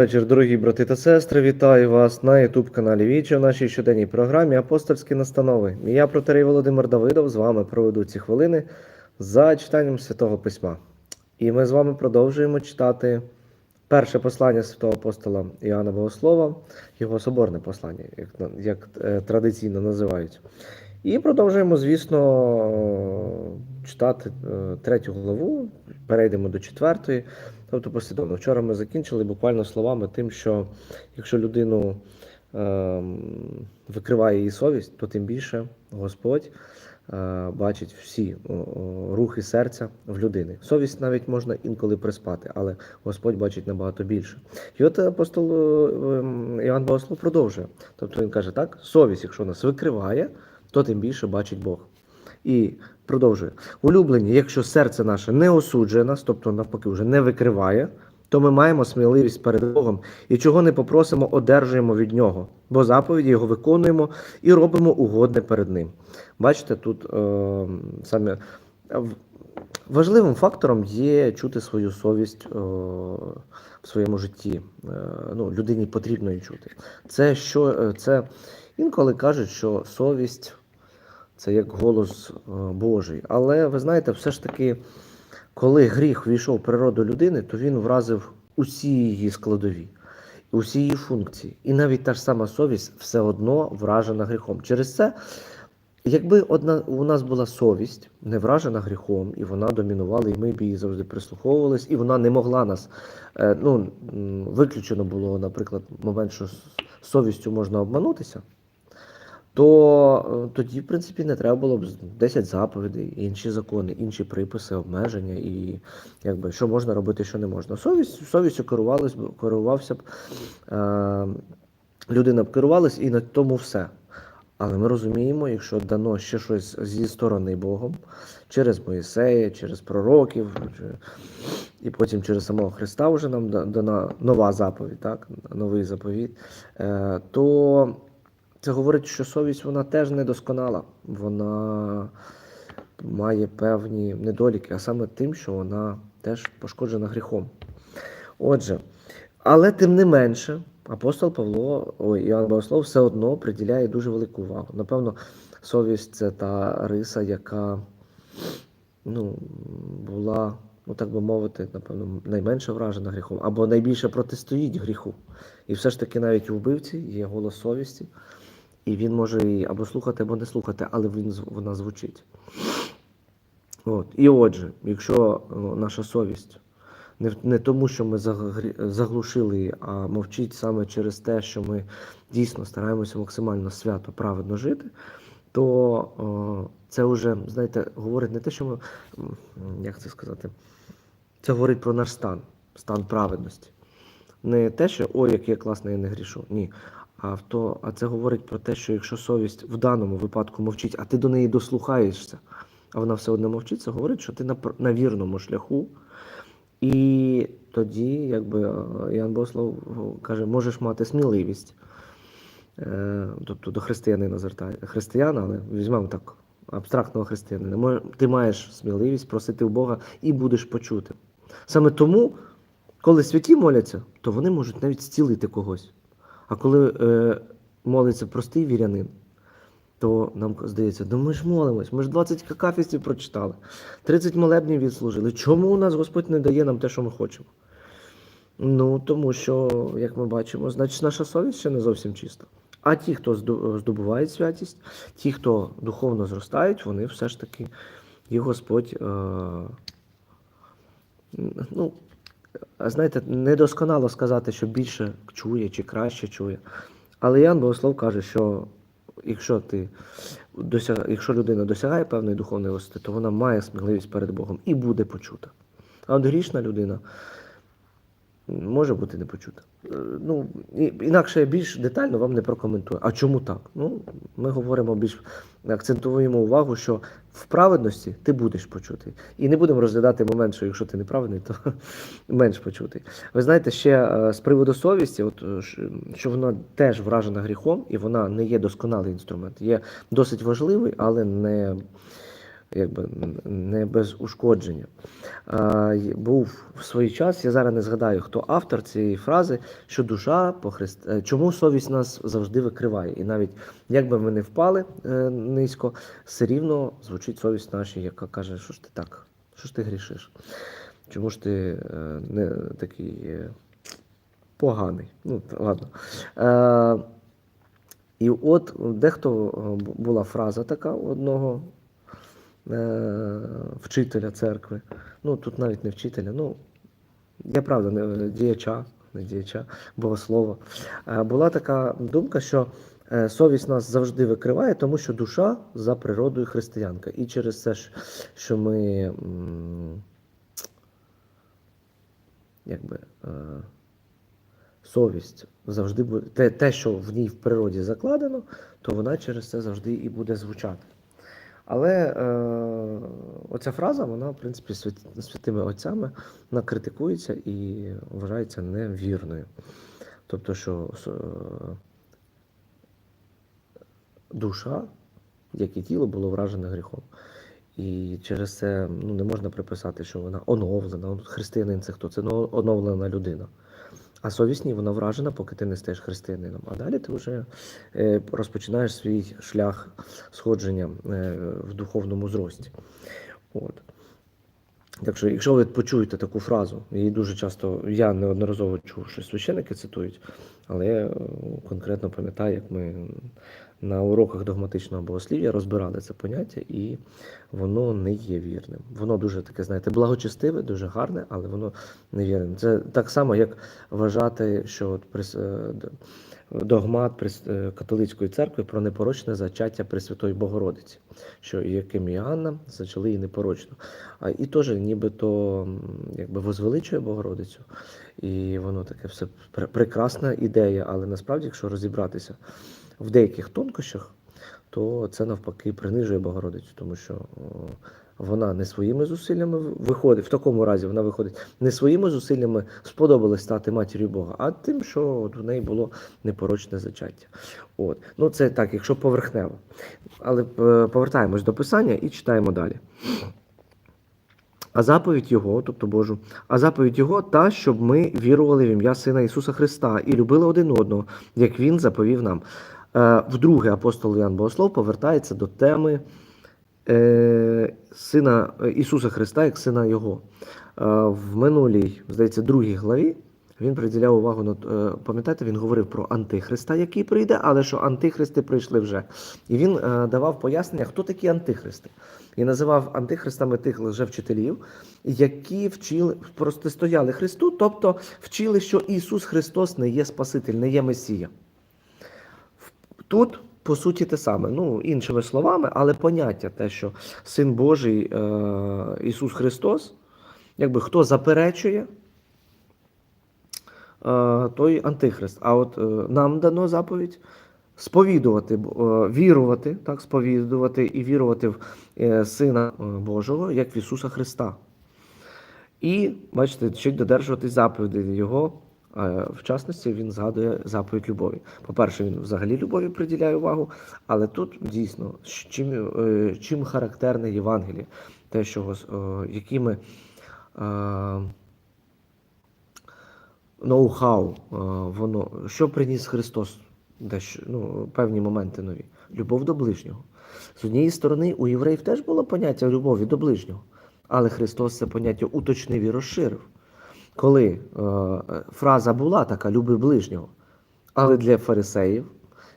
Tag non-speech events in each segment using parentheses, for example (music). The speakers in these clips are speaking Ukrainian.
Вечір, дорогі брати та сестри, вітаю вас на youtube каналі Вічі в нашій щоденній програмі Апостольські настанови. І Я протерей Володимир Давидов з вами проведу ці хвилини за читанням Святого Письма. І ми з вами продовжуємо читати перше послання святого апостола Іоанна Богослова, його соборне послання, як, як е, традиційно називають. І продовжуємо, звісно, читати е, третю главу, перейдемо до четвертої. Тобто послідовно. Вчора ми закінчили буквально словами тим, що якщо людину е, викриває її совість, то тим більше Господь е, бачить всі рухи серця в людини. Совість навіть можна інколи приспати, але Господь бачить набагато більше. І от апостол е, Іван Богослов продовжує. Тобто він каже, так, совість, якщо нас викриває, то тим більше бачить Бог. І продовжує. Улюблені, якщо серце наше не осуджує нас, тобто навпаки вже не викриває, то ми маємо сміливість перед Богом і чого не попросимо, одержуємо від Нього, бо заповіді Його виконуємо і робимо угодне перед Ним. Бачите, тут е, саме важливим фактором є чути свою совість е, в своєму житті. Е, ну, людині потрібно її чути. Це що е, це інколи кажуть, що совість це як голос е, Божий. Але ви знаєте, все ж таки, коли гріх війшов в природу людини, то він вразив усі її складові, усі її функції. І навіть та ж сама совість все одно вражена гріхом. Через це, якби одна, у нас була совість, не вражена гріхом, і вона домінувала, і ми б її завжди прислуховувались, і вона не могла нас. е, Ну, виключено було, наприклад, момент, що совістю можна обманутися то е, тоді, в принципі, не треба було б 10 заповідей, інші закони, інші приписи, обмеження і якби що можна робити, що не можна. Совість, совістю керувалась, керувався б е, людина б керувалась і на тому все. Але ми розуміємо, якщо дано ще щось зі сторони Богом, через Моїсея, через пророків, і потім через самого Христа вже нам дана нова заповідь, так? новий заповіт, е, то це говорить, що совість вона теж недосконала. Вона має певні недоліки, а саме тим, що вона теж пошкоджена гріхом. Отже, але тим не менше, апостол Павло, ой, Іоанн Богослов все одно приділяє дуже велику увагу. Напевно, совість це та риса, яка ну, була, ну так би мовити, напевно, найменше вражена гріхом, або найбільше протистоїть гріху. І все ж таки навіть у вбивці є голос совісті, і він може її або слухати, або не слухати, але він, вона звучить. От. І отже, якщо ну, наша совість не, не тому, що ми заглушили її, а мовчить саме через те, що ми дійсно стараємося максимально свято, праведно жити, то о, це вже, знаєте, говорить не те, що ми, як це сказати, це говорить про наш стан, стан праведності. Не те, що ой, як я класно, я не грішу. Ні. А, а це говорить про те, що якщо совість в даному випадку мовчить, а ти до неї дослухаєшся, а вона все одно мовчить, це говорить, що ти на, на вірному шляху. І тоді, якби е, Ян Бослов каже, можеш мати сміливість, е, тобто до християнина звертає християна, але візьмемо так абстрактного християнина. Ти маєш сміливість просити у Бога і будеш почути. Саме тому, коли святі моляться, то вони можуть навіть зцілити когось. А коли е, молиться простий вірянин, то нам здається, ну ми ж молимось, ми ж 20 какафістів прочитали, 30 молебнів відслужили. Чому у нас Господь не дає нам те, що ми хочемо? Ну, тому що, як ми бачимо, значить наша совість ще не зовсім чиста. А ті, хто здобувають святість, ті, хто духовно зростають, вони все ж таки, і Господь, е, ну, знаєте, недосконало сказати, що більше чує чи краще чує. Але Ян Богослов каже, що якщо ти досяг... якщо людина досягає певної духовної висоти, то вона має сміливість перед Богом і буде почута. А от грішна людина може бути не почута. Е, Ну, інакше я більш детально вам не прокоментую. А чому так? Ну, ми говоримо більш акцентуємо увагу, що в праведності ти будеш почутий. І не будемо розглядати момент, що якщо ти неправедний, то (laughs) менш почутий. Ви знаєте, ще е, з приводу совісті, от, е, що вона теж вражена гріхом, і вона не є досконалий інструмент. Є досить важливий, але не, якби не без ушкодження. А, був в свій час, я зараз не згадаю, хто автор цієї фрази, що душа по Христ... е, чому совість нас завжди викриває. І навіть якби ми не впали е, низько, все рівно звучить совість наша, яка каже, що ж ти так, що ж ти грішиш? Чому ж ти е, не такий поганий? Ну, ладно. Е, і от дехто була фраза така у одного вчителя церкви. Ну, тут навіть не вчителя, ну, я правда, не діяча, не діяча, богослова. Е, Була така думка, що е, совість нас завжди викриває, тому що душа за природою християнка. І через це, що ми якби, е, совість завжди буде те, те, що в ній в природі закладено, то вона через це завжди і буде звучати. Але е, оця фраза, вона, в принципі, свят- святими отцями вона критикується і вважається невірною. Тобто, що е, душа, як і тіло, було вражене гріхом. І через це ну, не можна приписати, що вона оновлена. Християнин це хто? Це ну, оновлена людина. А совість ні, вона вражена, поки ти не стаєш християнином. А далі ти вже е, розпочинаєш свій шлях сходження е, в духовному зрості. От. Так що, якщо ви почуєте таку фразу, її дуже часто я неодноразово чув, що священники цитують, але е, конкретно пам'ятаю, як ми на уроках догматичного богослів'я розбирали це поняття, і воно не є вірним. Воно дуже таке, знаєте, благочестиве, дуже гарне, але воно не вірне. Це так само, як вважати, що от прис- е, догмат е, католицької церкви про непорочне зачаття Пресвятої Богородиці, що Яким і Анна зачали її непорочно. А і теж нібито якби возвеличує Богородицю, і воно таке все пр- прекрасна ідея, але насправді, якщо розібратися в деяких тонкощах, то це навпаки принижує Богородицю, тому що вона не своїми зусиллями виходить, в такому разі вона виходить не своїми зусиллями сподобалось стати матір'ю Бога, а тим, що в неї було непорочне зачаття. От. Ну, це так, якщо поверхнево. Але е, повертаємось до писання і читаємо далі. А заповідь Його, тобто Божу, а заповідь Його та, щоб ми вірували в ім'я Сина Ісуса Христа і любили один одного, як Він заповів нам. Е, Вдруге апостол Ян Богослов повертається до теми е, Сина е, Ісуса Христа як Сина Його. В минулій, здається, другій главі він приділяв увагу на пам'ятаєте, він говорив про Антихриста, який прийде, але що антихристи прийшли вже. І він давав пояснення, хто такі антихристи. І називав антихристами тих лжевчителів, які вчили протистояли Христу, тобто вчили, що Ісус Христос не є Спаситель, не є Месія. Тут, по суті, те саме, ну, іншими словами, але поняття те, що Син Божий е, Ісус Христос, якби хто заперечує, е, той антихрист. А от е, нам дано заповідь сповідувати, е, вірувати, так, сповідувати і вірувати в е, Сина е, Божого, як в Ісуса Христа. І, бачите, вчить додержуватись заповідей Його. Е, В частності він згадує заповідь любові. По-перше, він взагалі любові приділяє увагу, але тут дійсно чим, е, чим характерне Євангеліє, те, що е, якими ноу-хау, воно, що приніс Христос, дещо, ну, певні моменти нові. Любов до ближнього. З однієї сторони, у євреїв теж було поняття любові до ближнього, але Христос це поняття уточнив і розширив. Коли е, фраза була така люби ближнього, але для фарисеїв,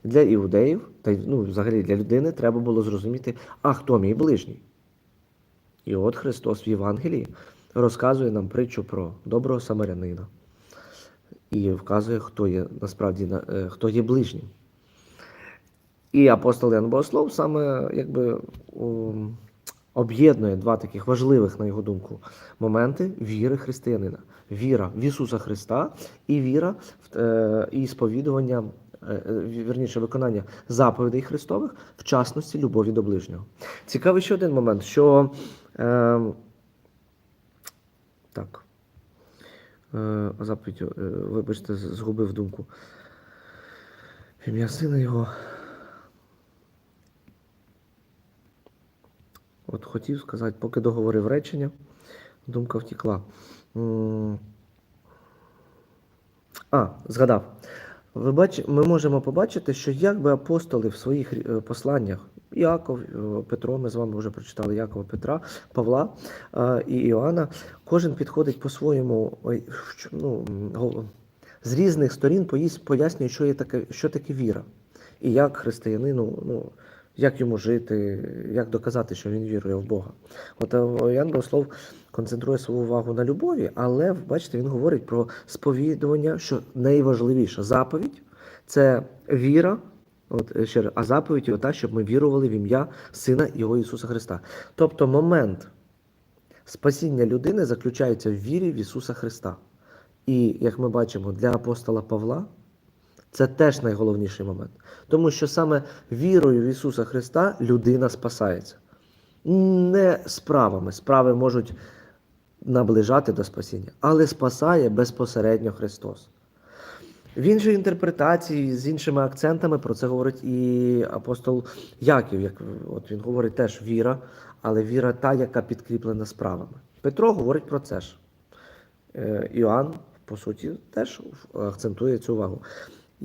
для іудеїв, та ну, взагалі для людини треба було зрозуміти, а хто мій ближній. І от Христос в Євангелії розказує нам притчу про доброго самарянина і вказує, хто є насправді на- е, хто є ближнім. І апостол Ян Богослов саме якби об'єднує два таких важливих, на його думку, моменти віри християнина: віра в Ісуса Христа і віра в е, і сповідування, е, е, вірніше, виконання заповідей Христових, в частності любові до ближнього. Цікавий ще один момент, що е, так. Е, заповідь, е, вибачте, згубив думку. Ім'я сина його. От хотів сказати, поки договорив речення, думка втекла. А, згадав. Ви бач... Ми можемо побачити, що якби апостоли в своїх е, посланнях, Яков, е, Петро, ми з вами вже прочитали Якова Петра, Павла е, і Іоанна, кожен підходить по-своєму, ну, з різних сторін пояснює, що, є таке, що таке віра. І як християнину, ну, як йому жити, як доказати, що він вірує в Бога. От е, Ян Богослов концентрує свою увагу на любові, але бачите, він говорить про сповідування, що найважливіша заповідь це віра. От е, ще а заповідь його та, щоб ми вірували в ім'я Сина Його Ісуса Христа. Тобто момент спасіння людини заключається в вірі в Ісуса Христа. І, як ми бачимо, для апостола Павла це теж найголовніший момент. Тому що саме вірою в Ісуса Христа людина спасається. Не справами. Справи можуть наближати до спасіння, але спасає безпосередньо Христос. В іншій інтерпретації з іншими акцентами про це говорить і апостол Яків. Як от він говорить теж віра, але віра та, яка підкріплена справами. Петро говорить про це ж. Е, Іоанн, по суті, теж акцентує цю увагу.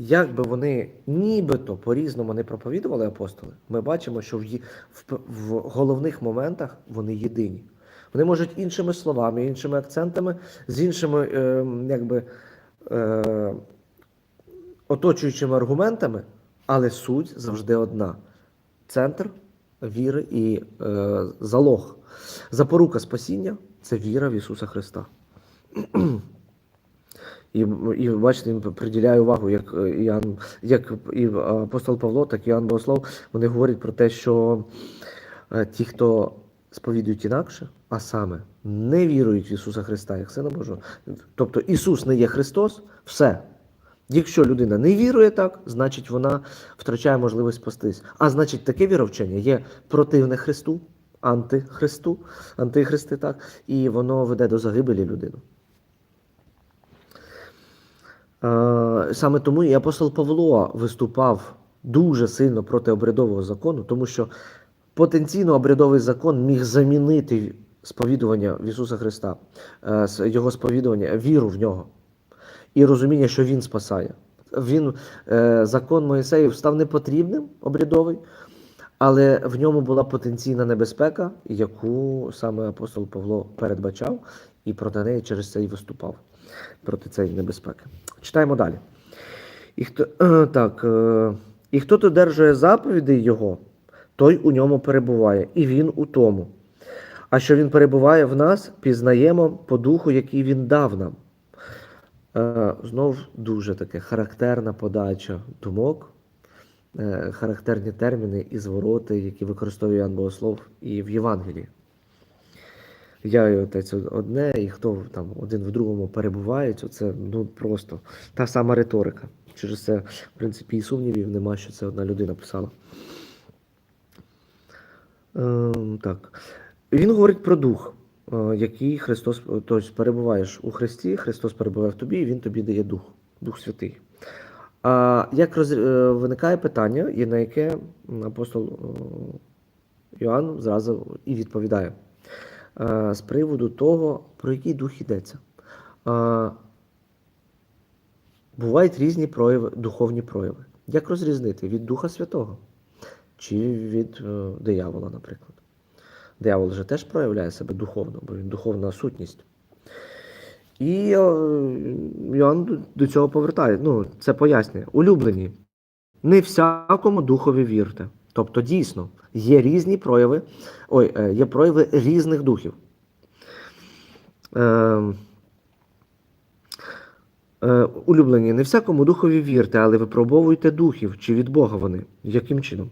Як би вони нібито по-різному не проповідували апостоли, ми бачимо, що в, в, в головних моментах вони єдині. Вони можуть іншими словами, іншими акцентами, з іншими е, якби, е, оточуючими аргументами, але суть завжди одна: центр віри і е, залог. Запорука спасіння це віра в Ісуса Христа. І, і бачите, він приділяє увагу, як е, Іоанн, як і апостол Павло, так і Іоанн Богослов, вони говорять про те, що е, ті, хто сповідують інакше, а саме не вірують в Ісуса Христа як Сина Божого, тобто Ісус не є Христос, все. Якщо людина не вірує так, значить вона втрачає можливість спастись. А значить, таке віровчення є противне Христу, антихристу, антихристи, так, і воно веде до загибелі людину. Е, Саме тому і апостол Павло виступав дуже сильно проти обрядового закону, тому що потенційно обрядовий закон міг замінити сповідування в Ісуса Христа, е, його сповідування, віру в нього і розуміння, що Він спасає. Він, е, закон Моїсеїв став непотрібним обрядовий, але в ньому була потенційна небезпека, яку саме апостол Павло передбачав, і проти неї через це і виступав проти цієї небезпеки. Читаємо далі. І хто, е, так, е, і хто додержує заповідей Його, той у ньому перебуває, і він у тому. А що він перебуває в нас, пізнаємо по духу, який він дав нам. Е, Знов дуже таке характерна подача думок, характерні терміни і звороти, які використовує Ян Богослов і в Євангелії. Я і отець одне, і хто там один в другому перебувають, оце ну просто та сама риторика. Через це, в принципі, і сумнівів нема, що це одна людина писала. Ем, так. Він говорить про дух, е, який Христос, тобто перебуваєш у Христі, Христос перебуває в тобі, і Він тобі дає дух, Дух Святий. А як роз... е, виникає питання, і на яке апостол е, Іоанн зразу і відповідає е, з приводу того, про який дух йдеться. Е, Бувають різні прояви, духовні прояви. Як розрізнити від Духа Святого чи від е, диявола, наприклад? Диявол же теж проявляє себе духовно, бо він духовна сутність. І е, Йоанн до цього повертає. Ну, це пояснює. Улюблені. Не всякому духові вірте. Тобто, дійсно, є різні прояви, ой, е, є прояви різних духів. Е, е, улюблені, не всякому духові вірте, але випробовуйте духів, чи від Бога вони. Яким чином?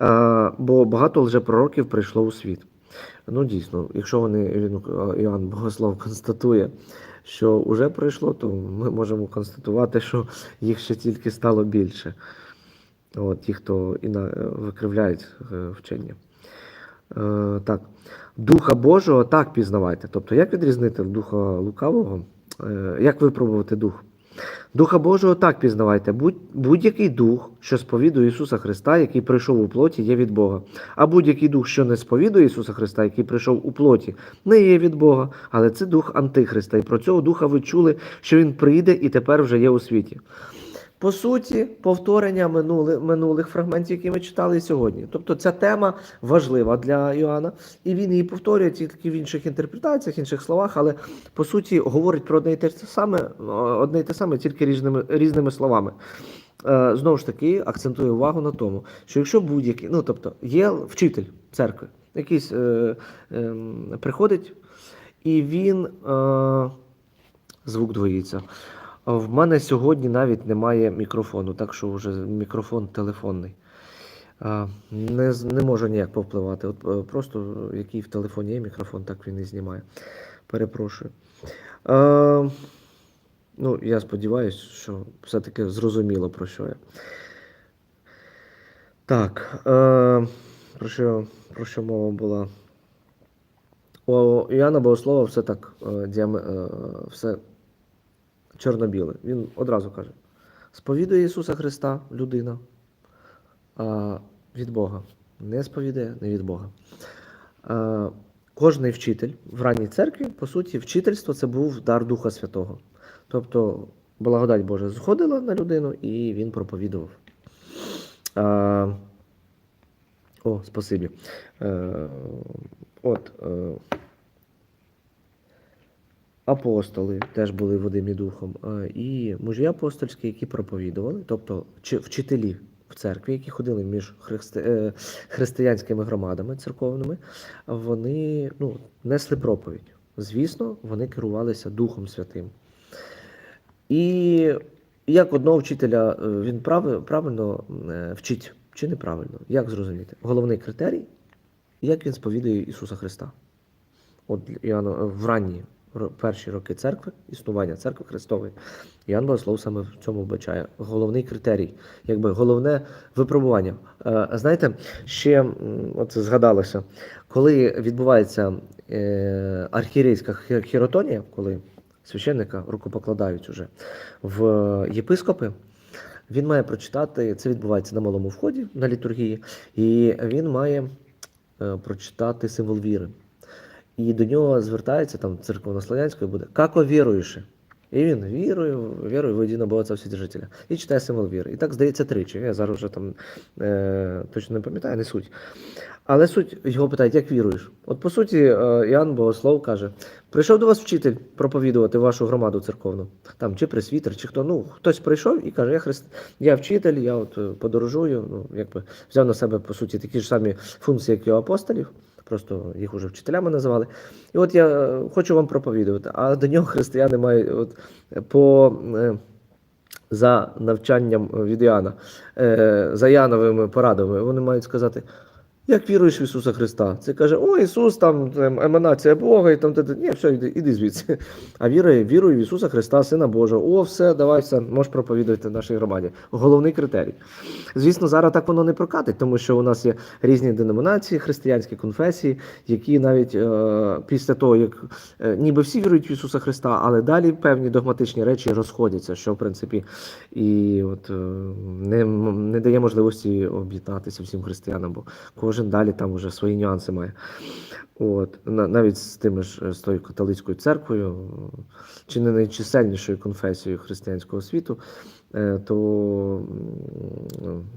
Е, бо багато лжепророків прийшло у світ. Ну, дійсно, якщо вони, е, Іоанн Богослов констатує, що вже прийшло, то ми можемо констатувати, що їх ще тільки стало більше. От, ті, хто іна, е, викривляють е, вчення. Е, так. Духа Божого так пізнавайте. Тобто, як відрізнити духа лукавого? Е, як випробувати дух? Духа Божого так пізнавайте. Будь, будь-який дух, що сповідує Ісуса Христа, який прийшов у плоті, є від Бога. А будь-який дух, що не сповідує Ісуса Христа, який прийшов у плоті, не є від Бога, але це дух Антихриста. І про цього духа ви чули, що він прийде і тепер вже є у світі. По суті, повторення минулих, минулих фрагментів, які ми читали сьогодні. Тобто ця тема важлива для Іоанна, і він її повторює тільки в інших інтерпретаціях, інших словах, але по суті говорить про одне і те саме, одне і те саме, тільки різними, різними словами. Е, Знову ж таки, акцентую увагу на тому, що якщо будь-який, ну тобто, є вчитель церкви, якийсь е, е, приходить, і він е, звук двоїться. В мене сьогодні навіть немає мікрофону, так що вже мікрофон телефонний. Не, не можу ніяк повпливати. От е, просто який в телефоні є мікрофон, так він і знімає. Перепрошую. А, ну, я сподіваюся, що все-таки зрозуміло про що я. Так. Е, про, що, про що мова була? У Іоанна Богослова все так е, е, все чорно-біле. Він одразу каже: сповідує Ісуса Христа людина а, від Бога. Не сповідає, не від Бога. А, кожний вчитель в ранній церкві, по суті, вчительство це був дар Духа Святого. Тобто благодать Божа зходила на людину і він проповідував. А, о, спасибі. Е, от. Е, апостоли теж були водимі духом, і мужі апостольські, які проповідували, тобто вчителі в церкві, які ходили між христи, е, християнськими громадами церковними, вони ну, несли проповідь. Звісно, вони керувалися Духом Святим. І як одного вчителя е, він прави- правильно е, вчить чи неправильно? Як зрозуміти? Головний критерій, як він сповідує Ісуса Христа. От Іоанна, в ранні ро- перші роки церкви, існування церкви Христової, Іоанн Богослов саме в цьому вбачає. Головний критерій, якби головне випробування. Е, Знаєте, ще от згадалося, коли відбувається е, архієрейська хі- хіротонія, коли священника рукопокладають уже в єпископи, він має прочитати, це відбувається на малому вході на літургії, і він має е, прочитати символ віри. І до нього звертається там церковнослов'янською буде «Како віруючи». І він вірую, вірую в єдиного Бога Отця Вседержителя. І читає символ віри. І так здається тричі. Я зараз вже там е, точно не пам'ятаю, не суть. Але суть його питають, як віруєш? От по суті, е, Іоанн Богослов каже: прийшов до вас вчитель проповідувати вашу громаду церковну, там чи пресвітер, чи хто. Ну, хтось прийшов і каже, я христ, я вчитель, я от подорожую. Ну, якби взяв на себе по суті такі ж самі функції, як і у апостолів. Просто їх уже вчителями називали. І от я е, хочу вам проповідувати. А до нього християни мають от, е, по. е, За навчанням від Іоанна, е, за Яновими порадами, вони мають сказати, як віруєш в Ісуса Христа? Це каже, о, Ісус, там там, еманація Бога, і там те». ні, все, іди, іди звідси. А вірує, вірую в Ісуса Христа, Сина Божого. О, все, давай все, можеш проповідувати в нашій громаді. Головний критерій. Звісно, зараз так воно не прокатить, тому що у нас є різні деномінації, християнські конфесії, які навіть е, після того, як е, ніби всі вірують в Ісуса Христа, але далі певні догматичні речі розходяться, що в принципі і от е, не, не дає можливості об'єднатися всім християнам, бо кожен далі там вже свої нюанси має. От, навіть з тими ж е, з тою католицькою церквою, чи не найчисельнішою конфесією християнського світу, е, то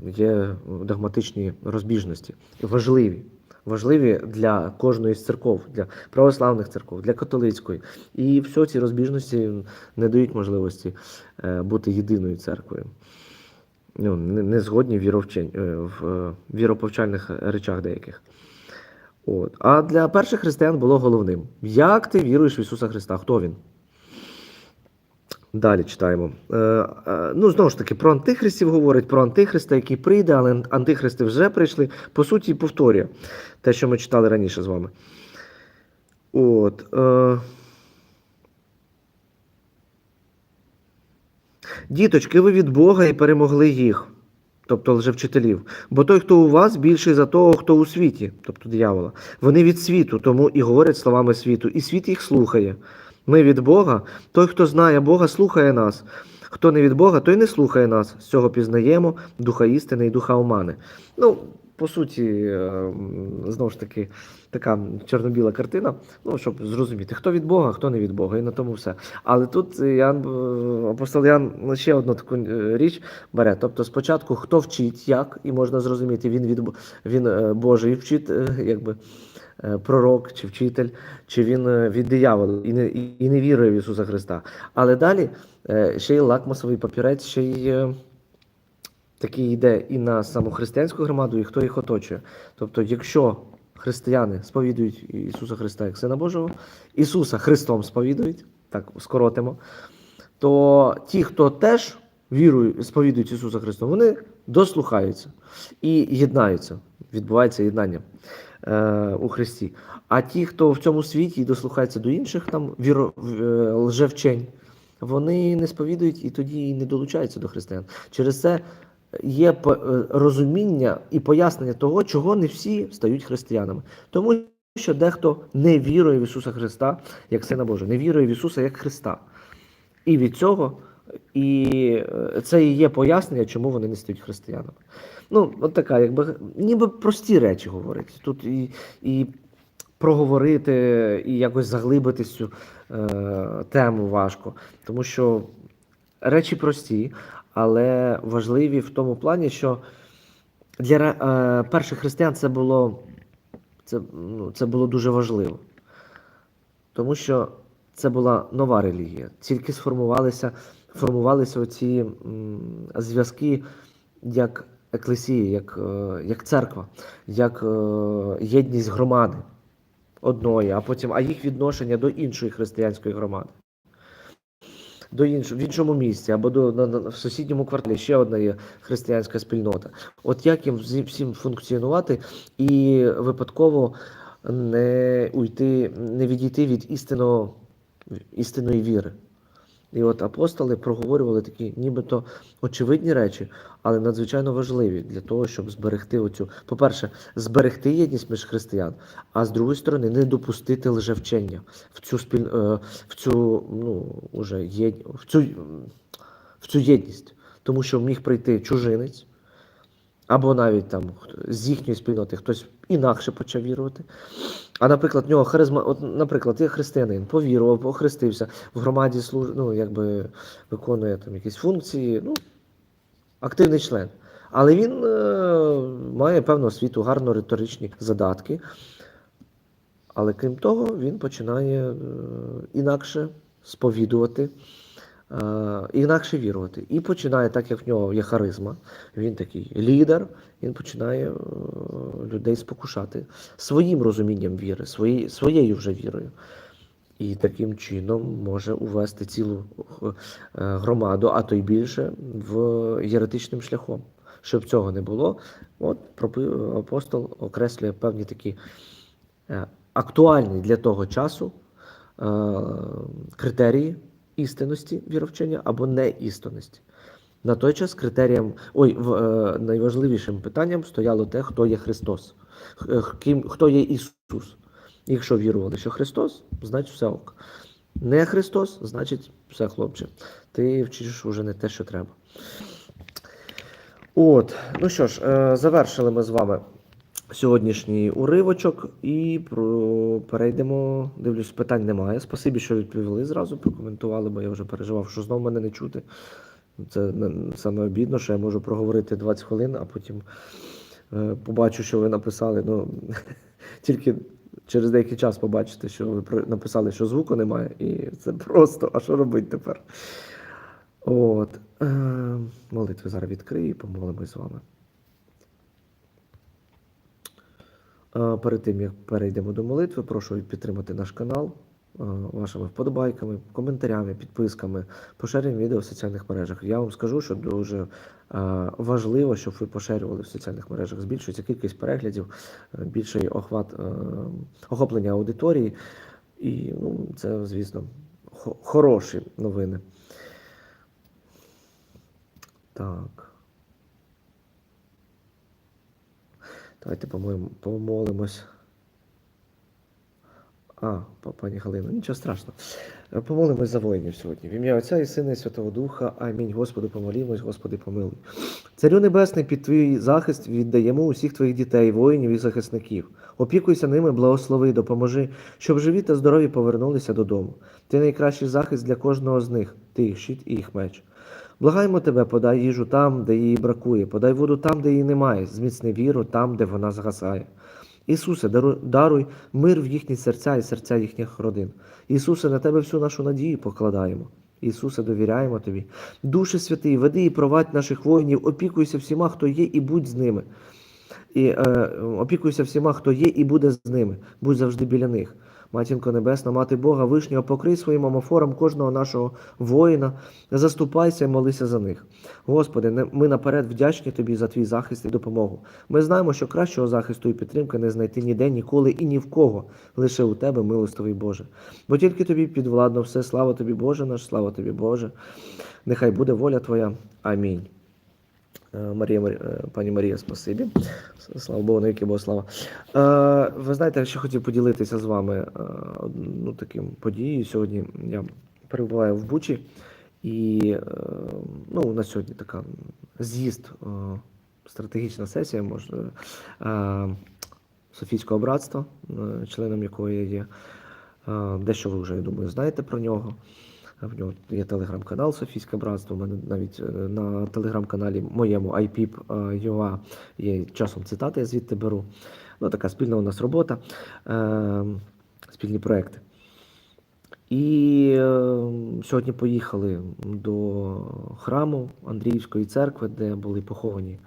є догматичні розбіжності, важливі. Важливі для кожної з церков, для православних церков, для католицької. І все ці розбіжності не дають можливості е, бути єдиною церквою. Ну, не, згодні в, е, е, віроповчальних речах деяких. От. А для перших християн було головним. Як ти віруєш в Ісуса Христа? Хто він? Далі читаємо. Е, ну, знову ж таки, про антихристів говорить, про антихриста, який прийде, але антихристи вже прийшли. По суті, повторює те, що ми читали раніше з вами. От. Діточки, ви від Бога і перемогли їх, тобто лжевчителів. Бо той, хто у вас, більший за того, хто у світі, тобто диявола. Вони від світу, тому і говорять словами світу, і світ їх слухає. Ми від Бога, той, хто знає Бога, слухає нас. Хто не від Бога, той не слухає нас. З цього пізнаємо духа істини і духа омани. Ну, по суті, е, знову ж таки, така чорно-біла картина, ну, щоб зрозуміти, хто від Бога, хто не від Бога, і на тому все. Але тут Ян, е, апостол Ян ще одну таку е, річ бере. Тобто, спочатку хто вчить, як, і можна зрозуміти, він від він Божий вчить, якби. Пророк чи вчитель, чи він від диявола і не, і не вірує в Ісуса Христа. Але далі ще й лакмусовий папірець, ще й такий йде і на саму християнську громаду, і хто їх оточує. Тобто, якщо християни сповідують Ісуса Христа як Сина Божого, Ісуса Христом сповідують, так скоротимо, то ті, хто теж вірують, сповідують Ісуса Христа, вони дослухаються і єднаються. Відбувається єднання е, у Христі. А ті, хто в цьому світі дослухається до інших там віро, е, лжевчень, вони не сповідують і тоді не долучаються до християн. Через це є е, розуміння і пояснення того, чого не всі стають християнами. Тому що дехто не вірує в Ісуса Христа як Сина Божого, не вірує в Ісуса як Христа. І від цього і е, це і є пояснення, чому вони не стають християнами. Ну, от така, якби ніби прості речі говорить. Тут і, і проговорити, і якось заглибити цю е, тему важко. Тому що речі прості, але важливі в тому плані, що для е, перших християн це було, це, ну, це було дуже важливо. Тому що це була нова релігія. Тільки сформувалися, формувалися оці зв'язки як еклесії, як, е, як церква, як е, єдність громади одної, а потім а їх відношення до іншої християнської громади. До інш... в іншому місці або до на, на, в сусідньому кварталі ще одна є християнська спільнота. От як їм всім функціонувати і випадково не уйти, не відійти від істинного, істинної віри. І от апостоли проговорювали такі нібито очевидні речі, але надзвичайно важливі для того, щоб зберегти оцю, по-перше, зберегти єдність між християн, а з другої сторони, не допустити лжевчення в цю спіль, е, в цю, ну, уже єд... в цю, в цю єдність. Тому що міг прийти чужинець, або навіть там з їхньої спільноти хтось інакше почав вірувати. А наприклад, в нього харизма, от, наприклад, є християнин, повірував, охрестився, в громаді служ... ну, якби виконує там якісь функції, ну, активний член. Але він е, має певну освіту, гарно риторичні задатки. Але крім того, він починає е, інакше сповідувати, інакше вірувати. І починає, так як в нього є харизма, він такий лідер, він починає е, людей спокушати своїм розумінням віри, свої, своєю вже вірою. І таким чином може увести цілу е, громаду, а то й більше, в єретичним шляхом. Щоб цього не було, от апостол окреслює певні такі е, актуальні для того часу е, критерії істинності віровчення або неістинності. На той час критерієм, ой, в, е, найважливішим питанням стояло те, хто є Христос, е, ким, хто є Ісус. Якщо вірували, що Христос, значить все ок. Не Христос, значить все, хлопче. Ти вчиш уже не те, що треба. От, ну що ж, е, завершили ми з вами сьогоднішній уривочок і про... перейдемо. Дивлюсь, питань немає. Спасибі, що відповіли зразу, прокоментували, бо я вже переживав, що знову мене не чути. Це саме обідно, що я можу проговорити 20 хвилин, а потім е, побачу, що ви написали. Ну, (laughs) тільки через деякий час побачите, що ви написали, що звуку немає, і це просто, а що робити тепер? От. Е, молитви зараз відкрию і помолимось з вами. Е, Перед тим, як перейдемо до молитви, прошу підтримати наш канал вашими вподобайками, коментарями, підписками, поширенням відео в соціальних мережах. Я вам скажу, що дуже важливо, щоб ви поширювали в соціальних мережах. Збільшується кількість переглядів, е, більший охват, е, охоплення аудиторії. І ну, це, звісно, хороші новини. Так. Давайте помолимось. А, пані Галина, нічого страшного. Помолимось за воїнів сьогодні. В ім'я Отця і Сина і Святого Духа. Амінь. Господи, помолімось, Господи, помилуй. Царю Небесний, під твій захист віддаємо усіх твоїх дітей, воїнів і захисників. Опікуйся ними, благослови, допоможи, щоб живі та здорові повернулися додому. Ти найкращий захист для кожного з них, ти їх щит і їх меч. Благаємо тебе, подай їжу там, де її бракує, подай воду там, де її немає, зміцни віру там, де вона згасає. Ісусе, даруй, мир в їхні серця і серця їхніх родин. Ісусе, на тебе всю нашу надію покладаємо. Ісусе, довіряємо Тобі. Душе святий, веди і провадь наших воїнів, опікуйся всіма, хто є, і будь з ними. І е, опікуйся всіма, хто є, і буде з ними. Будь завжди біля них. Матінко Небесна, мати Бога Вишнього, покрий своїм омофором кожного нашого воїна, заступайся і молися за них. Господи, ми наперед вдячні Тобі за твій захист і допомогу. Ми знаємо, що кращого захисту і підтримки не знайти ніде, ніколи і ні в кого, лише у Тебе, милостивий Боже. Бо тільки Тобі підвладно все, слава Тобі, Боже наш, слава Тобі, Боже. Нехай буде воля Твоя. Амінь. Е, Марія, Марі- е, пані Марія, спасибі. Слава Богу, навіки Бога слава. Е, ви знаєте, я ще хотів поділитися з вами ну, таким подією. Сьогодні я перебуваю в Бучі, і ну, у нас сьогодні така з'їзд, стратегічна сесія, може, е, Софійського братства, членом якої я є. Дещо ви вже, я думаю, знаєте про нього. В нього є телеграм-канал Софійське братство. У мене навіть е, на телеграм-каналі моєму IPIP.ua є часом цитати, я звідти беру. Ну, така спільна у нас робота, е, спільні проекти. І е, сьогодні поїхали до храму Андріївської церкви, де були поховані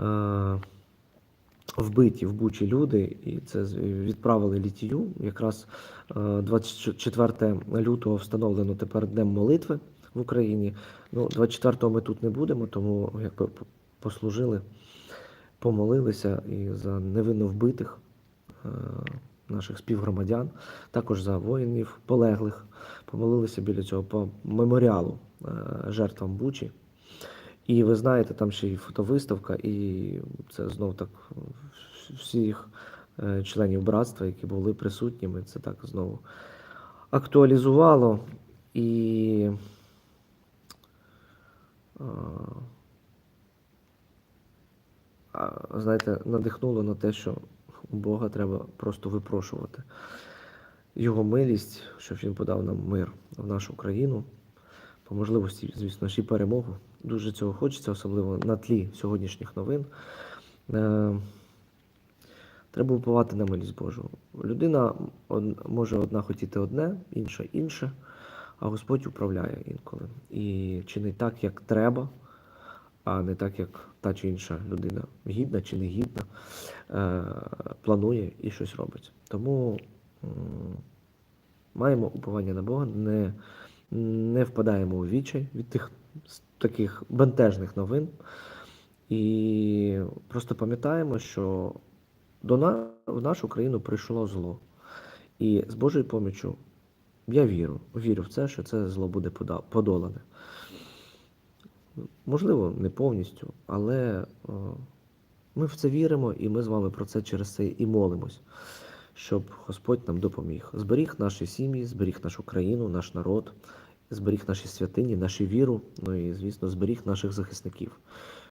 е, вбиті в Бучі люди, і це відправили літію. Якраз е, 24 лютого встановлено тепер Днем молитви в Україні. Ну, 24-го ми тут не будемо, тому якби послужили, помолилися і за невинно вбитих е, наших співгромадян, також за воїнів полеглих. Помолилися біля цього по меморіалу е, жертвам Бучі. І ви знаєте, там ще й фотовиставка, і це знов так всіх е, членів братства, які були присутніми, це так знову актуалізувало і знаєте, надихнуло на те, що Бога треба просто випрошувати його милість, щоб він подав нам мир в нашу країну, по можливості, звісно, і перемогу. Дуже цього хочеться, особливо на тлі сьогоднішніх новин. Е, Треба уповати на милість Божу. Людина може одна хотіти одне, інша інше, а Господь управляє інколи. І чинить так, як треба, а не так, як та чи інша людина гідна чи не гідна, е, планує і щось робить. Тому маємо уповання на Бога, не, не впадаємо у відчай від тих таких бентежних новин. І просто пам'ятаємо, що до на, в нашу країну прийшло зло. І з Божою поміччю я вірю, вірю в це, що це зло буде подолане. Можливо, не повністю, але е, ми в це віримо, і ми з вами про це через це і молимось, щоб Господь нам допоміг. Зберіг наші сім'ї, зберіг нашу країну, наш народ, зберіг наші святині, нашу віру, ну і, звісно, зберіг наших захисників.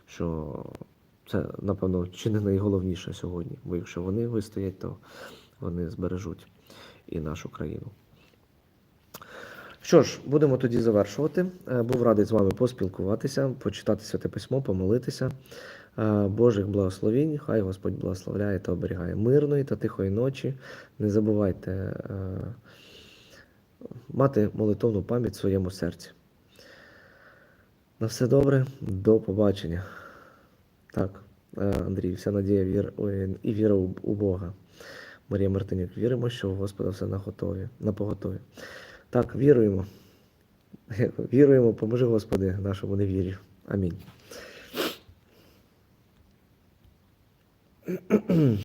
Що це, напевно, чи не найголовніше сьогодні, бо якщо вони вистоять, то вони збережуть і нашу країну. Що ж, будемо тоді завершувати. Е, Був радий з вами поспілкуватися, почитати святе письмо, помолитися. Е, Божих благословінь, хай Господь благословляє та оберігає мирної та тихої ночі. Не забувайте е, мати молитовну пам'ять в своєму серці. На все добре, до побачення. Так, е, Андрій, вся надія вір, і віра у, Бога. Марія Мартинюк, віримо, що у Господа все на готові, на поготові. Так, віруємо. (laughs) Віруємо, поможи Господи нашому невір'ю. Амінь. (clears throat)